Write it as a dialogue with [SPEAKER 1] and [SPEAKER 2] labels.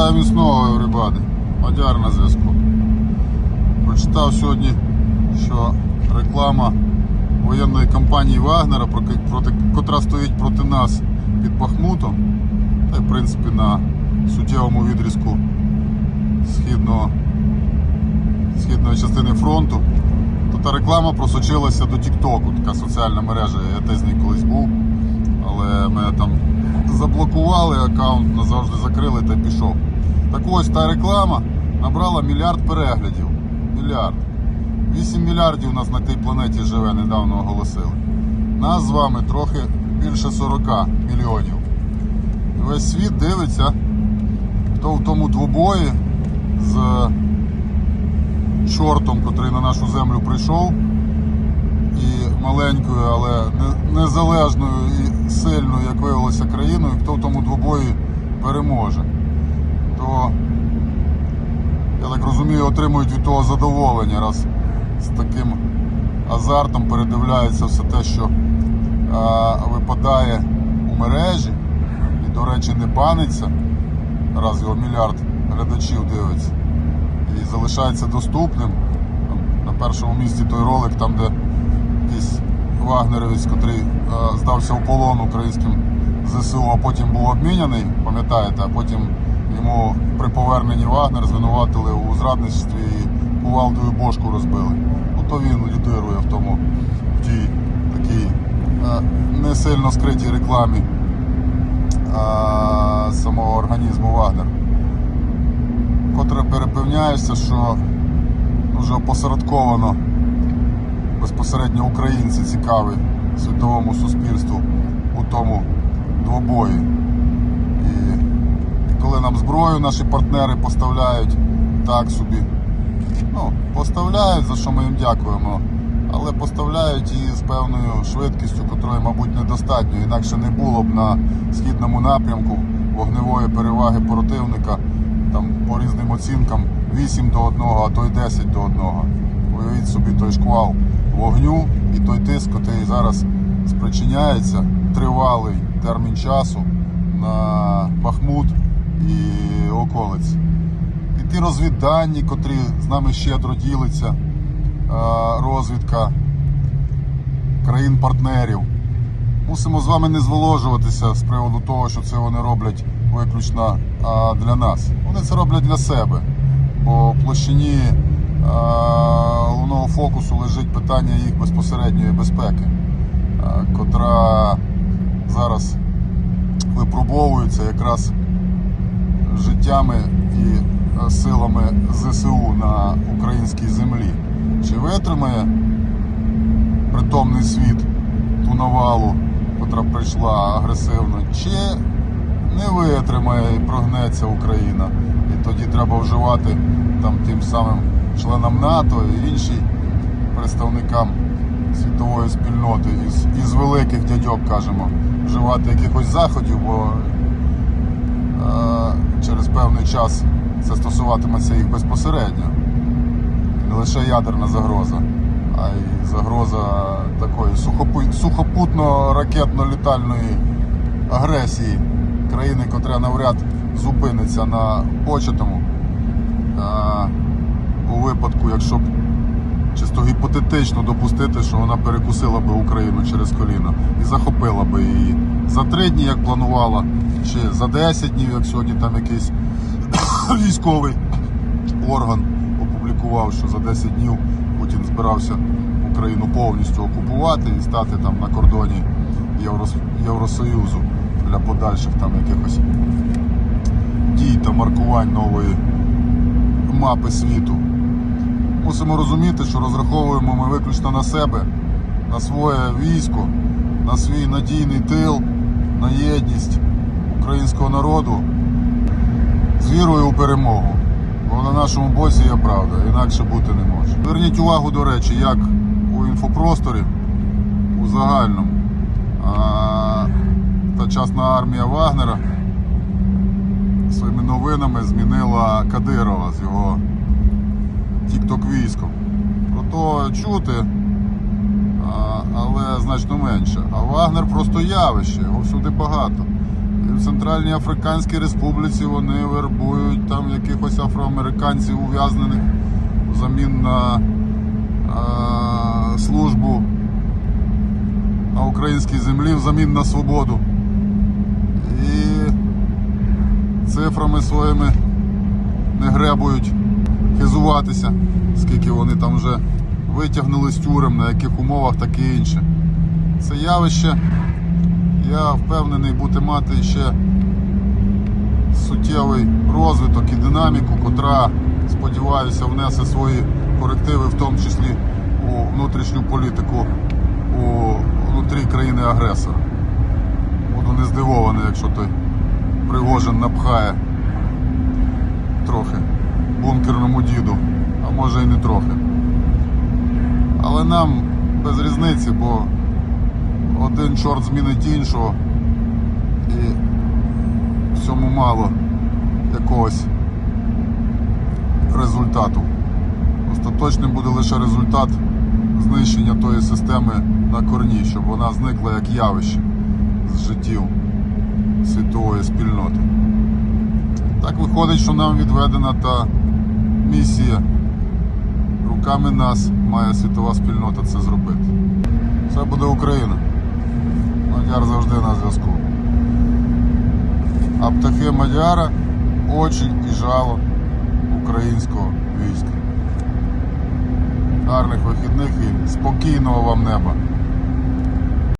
[SPEAKER 1] Бажаю міцного, everybody. Мадяр на зв'язку. Прочитав сьогодні, що реклама воєнної компанії Вагнера, проти, котра стоїть проти нас під Бахмутом, та й в принципі на суттєвому відрізку східного, східної частини фронту, то та реклама просочилася до Тіктоку, така соціальна мережа. Я теж з ній колись був, але мене там заблокували, аккаунт назавжди закрили та пішов. Так ось та реклама набрала мільярд переглядів. Мільярд. 8 мільярдів у нас на тій планеті живе, недавно оголосили. Нас з вами трохи більше 40 мільйонів. І весь світ дивиться, хто в тому двобої з чортом, котрий на нашу землю прийшов, і маленькою, але незалежною і сильною, як виявилося, країною, хто в тому двобої переможе. То, я так розумію, отримують від того задоволення, раз з таким азартом передивляється все те, що а, випадає у мережі, і, до речі, не баниться, раз його мільярд глядачів дивиться, і залишається доступним. На першому місці той ролик, там, де якийсь вагнерівець, котрий е, здався у полон українським ЗСУ, а потім був обміняний, пам'ятаєте, а потім йому при поверненні Вагнер звинуватили у зрадництві і кувалдою бошку розбили. Ото він лідирує в тому в тій такій е, не сильно скритій рекламі е, самого організму Вагнер. Котре перепевняєшся, що вже опосередковано безпосередньо українці цікаві світовому суспільству у тому двобої. Коли нам зброю наші партнери поставляють так собі, ну, поставляють, за що ми їм дякуємо, але поставляють її з певною швидкістю, котрої, мабуть, недостатньо. Інакше не було б на східному напрямку вогневої переваги противника там, по різним оцінкам 8 до 1, а то й 10 до 1. Уявіть собі той шквал вогню і той тиск, який зараз спричиняється тривалий термін часу на Бахмут і. І ті розвіддані, котрі з нами щедро ділиться, е, розвідка країн-партнерів. Мусимо з вами не зволожуватися з приводу того, що це вони роблять виключно для нас. Вони це роблять для себе. Бо в площині головного фокусу лежить питання їх безпосередньої безпеки, котра зараз випробовується якраз життями і е, силами ЗСУ на українській землі. Чи витримає притомний світ ту навалу, котра прийшла агресивно, чи не витримає і прогнеться Україна. І тоді треба вживати там тим самим членам НАТО і іншим представникам світової спільноти із, із великих дядьок, кажемо, вживати якихось заходів, бо е, через певний час це стосуватиметься їх безпосередньо. Не лише ядерна загроза, а й загроза такої сухопутно-ракетно-літальної агресії країни, котра навряд зупиниться на початому. У випадку, якщо б чисто гіпотетично допустити, що вона перекусила би Україну через коліно і захопила би її за три дні, як планувала, чи за 10 днів, як сьогодні там якийсь військовий орган опублікував, що за 10 днів Путін збирався Україну повністю окупувати і стати там на кордоні Єврос... Євросоюзу для подальших там якихось дій та маркувань нової мапи світу. Мусимо розуміти, що розраховуємо ми виключно на себе, на своє військо, на свій надійний тил, на єдність українського народу з вірою у перемогу. Бо на нашому боці є правда, інакше бути не може. Зверніть увагу, до речі, як у інфопросторі у загальному та частна армія Вагнера своїми новинами змінила Кадирова з його тік-ток військом. Про то чути, але значно менше. А Вагнер просто явище, його всюди багато. І в Центральній Африканській Республіці вони вербують там якихось афроамериканців ув'язнених взамін на е, службу на українській землі, взамін на свободу. І цифрами своїми не гребують хизуватися, скільки вони там вже витягнули з тюрем, на яких умовах, таке інше. Це явище, я впевнений, буде мати ще суттєвий розвиток і динаміку, котра, сподіваюся, внесе свої корективи, в тому числі у внутрішню політику у внутрі країни-агресора. Буду не здивований, якщо той Пригожин напхає трохи бункерному діду, а може і не трохи. Але нам без різниці, бо один чорт змінить іншого і в цьому мало якогось результату. Остаточним буде лише результат знищення тої системи на корні, щоб вона зникла як явище з життів світової спільноти. Так виходить, що нам відведена та місія. Руками нас має світова спільнота це зробити. Це буде Україна. Мадяр завжди на зв'язку. А птахи Мадяра очі і жало українського війська. Гарних вихідних і спокійного вам неба.